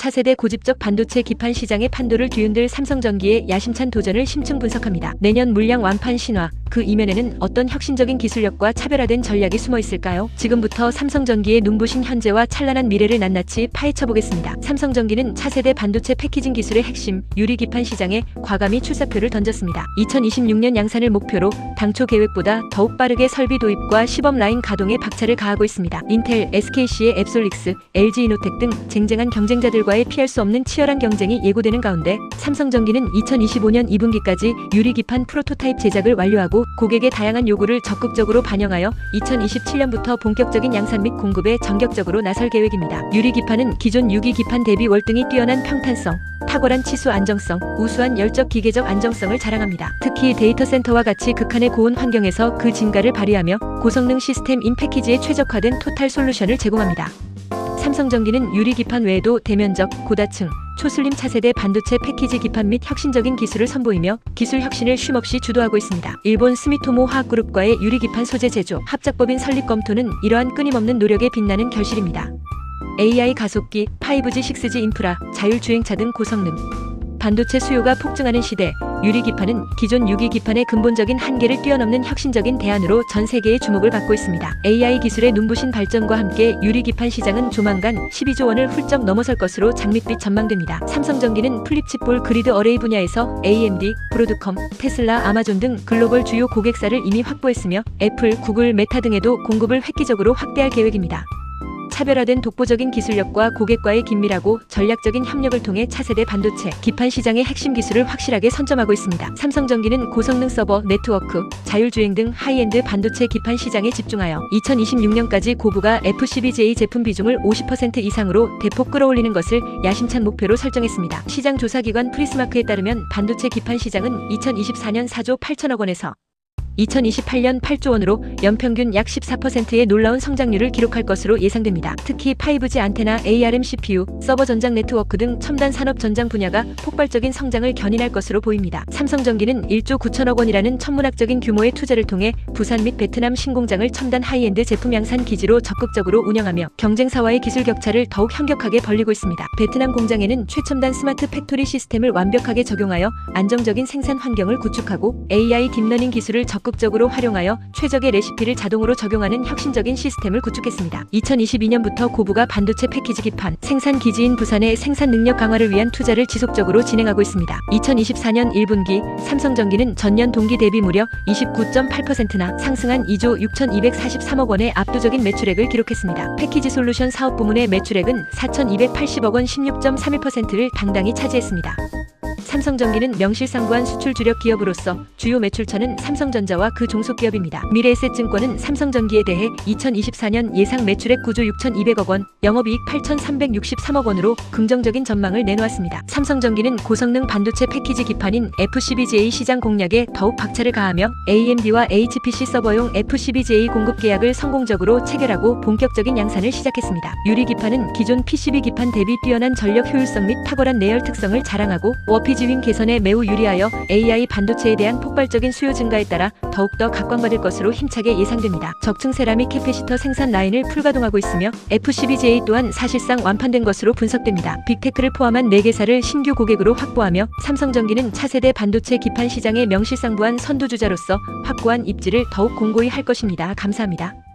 차세대 고집적 반도체 기판 시장의 판도를 뒤흔들 삼성전기의 야심찬 도전을 심층 분석합니다. 내년 물량 완판 신화, 그 이면에는 어떤 혁신적인 기술력과 차별화된 전략이 숨어 있을까요? 지금부터 삼성전기의 눈부신 현재와 찬란한 미래를 낱낱이 파헤쳐 보겠습니다. 삼성전기는 차세대 반도체 패키징 기술의 핵심 유리 기판 시장에 과감히 출사표를 던졌습니다. 2026년 양산을 목표로 당초 계획보다 더욱 빠르게 설비 도입과 시범 라인 가동에 박차를 가하고 있습니다. 인텔, SKC의 앱솔릭스, LG 이노텍 등 쟁쟁한 경쟁자들과 의 피할 수 없는 치열한 경쟁이 예고되는 가운데 삼성전기는 2025년 2분기까지 유리 기판 프로토타입 제작을 완료하고 고객의 다양한 요구를 적극적으로 반영하여 2027년부터 본격적인 양산 및 공급에 전격적으로 나설 계획입니다. 유리 기판은 기존 유기 기판 대비 월등히 뛰어난 평탄성, 탁월한 치수 안정성, 우수한 열적 기계적 안정성을 자랑합니다. 특히 데이터 센터와 같이 극한의 고온 환경에서 그 진가를 발휘하며 고성능 시스템 인 패키지에 최적화된 토탈 솔루션을 제공합니다. 삼성전기는 유리 기판 외에도 대면적, 고다층, 초슬림 차세대 반도체 패키지 기판 및 혁신적인 기술을 선보이며 기술 혁신을 쉼없이 주도하고 있습니다. 일본 스미토모 화학그룹과의 유리 기판 소재 제조, 합작법인 설립 검토는 이러한 끊임없는 노력에 빛나는 결실입니다. AI 가속기, 5G, 6G 인프라, 자율주행차 등 고성능 반도체 수요가 폭증하는 시대, 유리 기판은 기존 유기 기판의 근본적인 한계를 뛰어넘는 혁신적인 대안으로 전 세계의 주목을 받고 있습니다. AI 기술의 눈부신 발전과 함께 유리 기판 시장은 조만간 12조 원을 훌쩍 넘어설 것으로 장밋빛 전망됩니다. 삼성전기는 플립칩볼 그리드 어레이 분야에서 AMD, 브로드컴, 테슬라, 아마존 등 글로벌 주요 고객사를 이미 확보했으며 애플, 구글, 메타 등에도 공급을 획기적으로 확대할 계획입니다. 차별화된 독보적인 기술력과 고객과의 긴밀하고 전략적인 협력을 통해 차세대 반도체, 기판 시장의 핵심 기술을 확실하게 선점하고 있습니다. 삼성전기는 고성능 서버, 네트워크, 자율주행 등 하이엔드 반도체 기판 시장에 집중하여 2026년까지 고부가 FCBGA 제품 비중을 50% 이상으로 대폭 끌어올리는 것을 야심찬 목표로 설정했습니다. 시장 조사기관 프리스마크에 따르면 반도체 기판 시장은 2024년 4조 8천억 원에서 2028년 8조 원으로 연평균 약 14%의 놀라운 성장률을 기록할 것으로 예상됩니다. 특히 5G 안테나, ARM CPU, 서버 전장 네트워크 등 첨단 산업 전장 분야가 폭발적인 성장을 견인할 것으로 보입니다. 삼성전기는 1조 9천억 원이라는 천문학적인 규모의 투자를 통해 부산 및 베트남 신공장을 첨단 하이엔드 제품 양산 기지로 적극적으로 운영하며 경쟁사와의 기술 격차를 더욱 현격하게 벌리고 있습니다. 베트남 공장에는 최첨단 스마트 팩토리 시스템을 완벽하게 적용하여 안정적인 생산 환경을 구축하고 AI 딥러닝 기술을 적극 적으로 활용하여 최적의 레시피를 자동으로 적용하는 혁신적인 시스템을 구축했습니다. 2022년부터 고부가 반도체 패키지 기판 생산 기지인 부산의 생산 능력 강화를 위한 투자를 지속적으로 진행하고 있습니다. 2024년 1분기 삼성전기는 전년 동기 대비 무려 29.8%나 상승한 2조 6,243억 원의 압도적인 매출액을 기록했습니다. 패키지 솔루션 사업 부문의 매출액은 4,280억 원 16.31%를 당당히 차지했습니다. 삼성전기는 명실상부한 수출 주력 기업으로서 주요 매출처는 삼성전자와 그 종속 기업입니다. 미래에셋증권은 삼성전기에 대해 2024년 예상 매출액 9조 6,200억 원, 영업이익 8,363억 원으로 긍정적인 전망을 내놓았습니다. 삼성전기는 고성능 반도체 패키지 기판인 FCBGA 시장 공략에 더욱 박차를 가하며 AMD와 HPC 서버용 FCBGA 공급 계약을 성공적으로 체결하고 본격적인 양산을 시작했습니다. 유리 기판은 기존 PCB 기판 대비 뛰어난 전력 효율성 및 탁월한 내열 특성을 자랑하고 워피 지윙 개선에 매우 유리하여 AI 반도체에 대한 폭발적인 수요 증가에 따라 더욱더 각광받을 것으로 힘차게 예상됩니다. 적층 세라믹 캐패시터 생산 라인을 풀가동하고 있으며 FCBGA 또한 사실상 완판된 것으로 분석됩니다. 빅테크를 포함한 4개사를 신규 고객으로 확보하며 삼성전기는 차세대 반도체 기판 시장의 명실상부한 선두주자로서 확고한 입지를 더욱 공고히 할 것입니다. 감사합니다.